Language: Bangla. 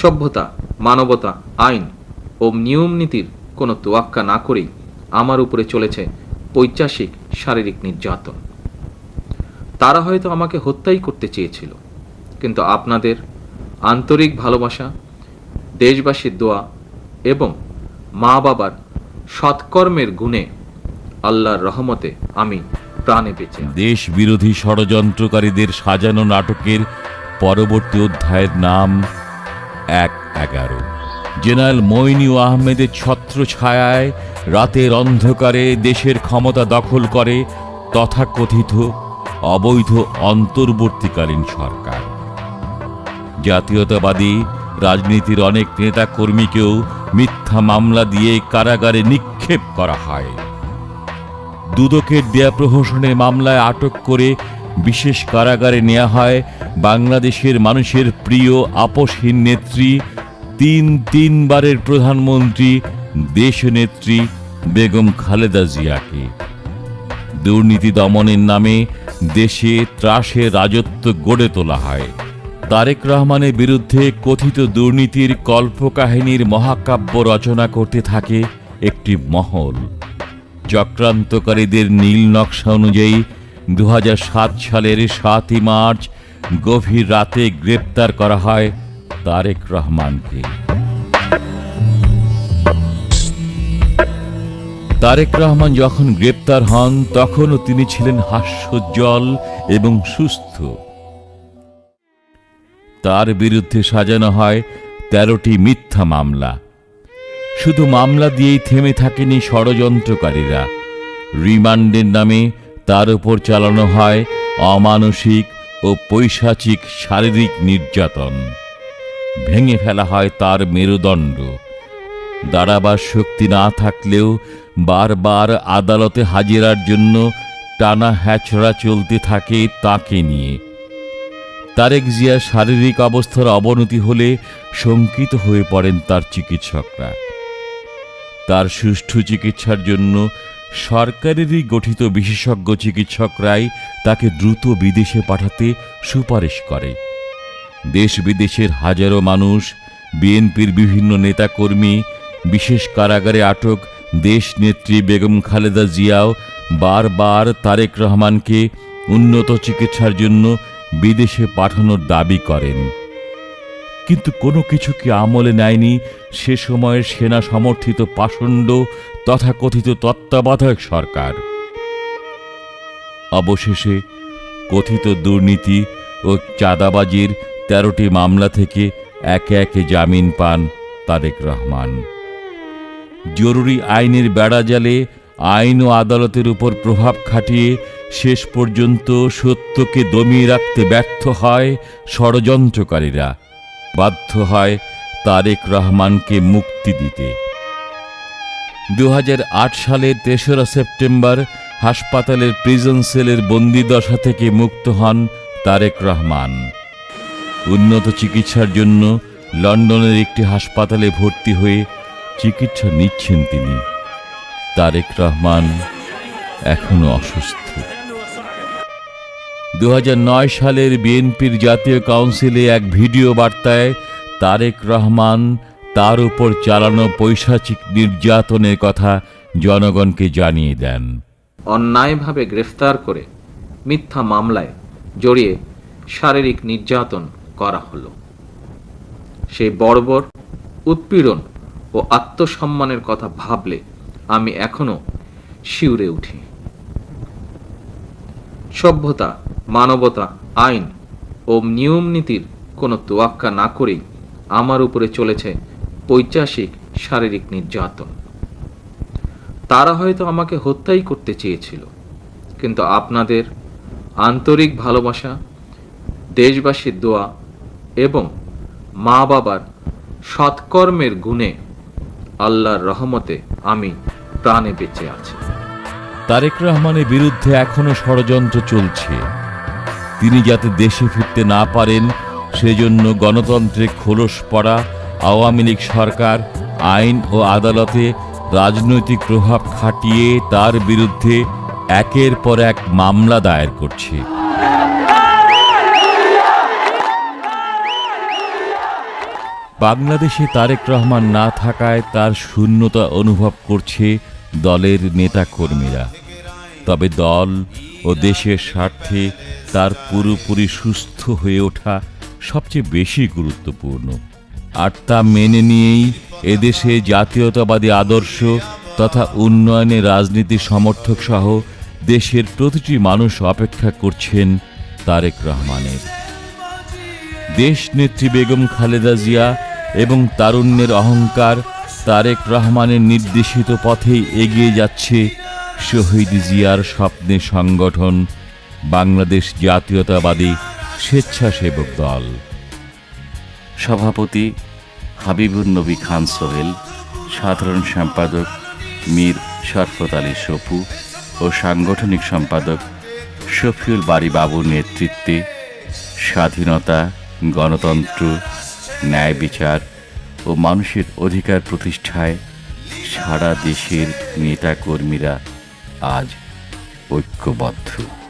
সভ্যতা, মানবতা, আইন ও নিয়ম নীতির কোনো তোয়াক্কা না করেই আমার উপরে চলেছে পৈচাসিক শারীরিক নির্যাতন তারা হয়তো আমাকে হত্যাই করতে চেয়েছিল, কিন্তু আপনাদের আন্তরিক ভালোবাসা, দেশবাসীর দোয়া এবং মা বাবার সৎকর্মের গুণে আল্লাহর রহমতে আমি প্রাণে আছি। দেশ বিরোধী ষড়যন্ত্রকারীদের সাজানো নাটকের পরবর্তী অধ্যায়ের নাম এক এগারো জেনারেল মইনিউ আহমেদের ছত্র ছায়ায় রাতের অন্ধকারে দেশের ক্ষমতা দখল করে তথাকথিত অবৈধ অন্তর্বর্তীকালীন সরকার। জাতীয়তাবাদী রাজনীতির অনেক নেতাকর্মীকেও মিথ্যা মামলা দিয়ে কারাগারে নিক্ষেপ করা হয়। দুদকের দেয়া প্রহসনের মামলায় আটক করে বিশেষ কারাগারে নেওয়া হয় বাংলাদেশের মানুষের প্রিয় আপসহীন নেত্রী, তিন তিনবারের প্রধানমন্ত্রী, দেশনেত্রী বেগম খালেদা জিয়াকে। দুর্নীতি দমনের নামে দেশে ত্রাসের রাজত্ব গড়ে তোলা হয়। তারেক রহমানের বিরুদ্ধে কথিত দুর্নীতির কল্পকাহিনীর মহাকাব্য রচনা করতে থাকে একটি মহল। চক্রান্তকারীদের নীল নকশা অনুযায়ী দু হাজার সাত সালের সাতই মার্চ গভীর রাতে গ্রেপ্তার করা হয় তারেক রহমানকে। তারেক রহমান যখন গ্রেপ্তার হন, তখনও তিনি ছিলেন হাস্যোজ্জ্বল এবং সুস্থ। তার বিরুদ্ধে সাজানো হয় তেরোটি মিথ্যা মামলা। শুধু মামলা দিয়েই থেমে থাকেনি ষড়যন্ত্রকারীরা। রিমান্ডের নামে তার উপর চালানো হয় অমানসিক ও পৈশাচিক শারীরিক নির্যাতন। ভেঙে ফেলা হয় তার মেরুদণ্ড। দাঁড়াবার শক্তি না থাকলেও বারবার আদালতে হাজিরার জন্য টানা হ্যাচড়া চলতে থাকে তাকে নিয়ে। তারেক জিয়ার শারীরিক অবস্থার অবনতি হলে শঙ্কিত হয়ে পড়েন তার চিকিৎসকরা। তার সুষ্ঠু চিকিৎসার জন্য সরকারেরই গঠিত বিশেষজ্ঞ চিকিৎসকরাই তাকে দ্রুত বিদেশে পাঠাতে সুপারিশ করে। দেশ বিদেশের হাজারো মানুষ, বিএনপির বিভিন্ন নেতাকর্মী, বিশেষ কারাগারে আটক দেশ নেত্রী বেগম খালেদা জিয়াও বারবার তারেক রহমানকে উন্নত চিকিৎসার জন্য বিদেশে পাঠানোর দাবি করেন। কিন্তু কোনো কিছুকে আমলে নেয়নি? সে সময়ের সেনা সমর্থিত পাষণ্ড তথাকথিত তত্ত্বাবধায়ক সরকার। অবশেষে কথিত দুর্নীতি ও চাঁদাবাজির তেরোটি মামলা থেকে একে একে জামিন পান তারেক রহমান। জরুরি আইনের বেড়াজালে আইন ও আদালতের উপর প্রভাব খাটিয়ে শেষ পর্যন্ত সত্যকে দমিয়ে রাখতে ব্যর্থ হয় ষড়যন্ত্রকারীরা। বাধ্য হয় তারেক রহমানকে মুক্তি দিতে। দু সালের তেসরা সেপ্টেম্বর হাসপাতালের প্রিজন সেলের বন্দিদশা থেকে মুক্ত হন তারেক রহমান। উন্নত চিকিৎসার জন্য লন্ডনের একটি হাসপাতালে ভর্তি হয়ে চিকিৎসা নিচ্ছেন তিনি। তারেক রহমান এখনও অসুস্থ। দু হাজার নয় সালের বিএনপির জাতীয় কাউন্সিলে এক ভিডিও বার্তায় তারেক রহমান তার উপর চালানো পৈশাচিক নির্যাতনের কথা জনগণকে জানিয়ে দেন। অন্যায়ভাবে গ্রেফতার করে মিথ্যা মামলায় জড়িয়ে শারীরিক নির্যাতন করা হলো। সেই বর্বর, উৎপীড়ন ও আত্মসম্মানের কথা ভাবলে আমি এখনও শিউরে উঠি। সভ্যতা মানবতা, আইন ও নিয়ম নীতির কোনো তোয়াক্কা না করেই আমার উপরে চলেছে পৈচাসিক শারীরিক নির্যাতন। তারা হয়তো আমাকে হত্যাই করতে চেয়েছিল, কিন্তু আপনাদের আন্তরিক ভালোবাসা, দেশবাসীর দোয়া এবং মা বাবার সৎকর্মের গুণে আল্লাহর রহমতে আমি প্রাণে বেঁচে আছি। তারেক রহমানের বিরুদ্ধে এখনও ষড়যন্ত্র চলছে। তিনি যাতে দেশে ফিরতে না পারেন, সেজন্য গণতন্ত্রে খোলস পড়া আওয়ামী লীগ সরকার, আইন ও আদালতে রাজনৈতিক প্রভাব খাটিয়ে তার বিরুদ্ধে একের পর এক মামলা দায়ের করছে। বাংলাদেশে তারেক রহমান না থাকায় তার শূন্যতা অনুভব করছে দলের নেতাকর্মীরা। তবে দল ও দেশের স্বার্থে তার পুরোপুরি সুস্থ হয়ে ওঠা সবচেয়ে বেশি গুরুত্বপূর্ণ। আর তা মেনে নিয়েই এদেশে জাতীয়তাবাদী আদর্শ তথা উন্নয়নে রাজনীতির সমর্থক সহ দেশের প্রতিটি মানুষ অপেক্ষা করছেন তারেক রহমানের। দেশ নেত্রী বেগম খালেদা জিয়া এবং তারুণ্যের অহংকার তারেক রহমানের নির্দেশিত পথেই এগিয়ে যাচ্ছে শহীদ জিয়ার স্বপ্নে সংগঠন, বাংলাদেশ জাতীয়তাবাদী স্বেচ্ছাসেবক দল। সভাপতি হাবিবুর নবী খান সোহেল, সাধারণ সম্পাদক মীর শরফত আলী সপু ও সাংগঠনিক সম্পাদক শফিউল বাড়ি বাবুর নেতৃত্বে স্বাধীনতা, গণতন্ত্র, ন্যায় বিচার ও মানুষের অধিকার প্রতিষ্ঠায় সারা দেশের নেতাকর্মীরা আজ ঐক্যবদ্ধ।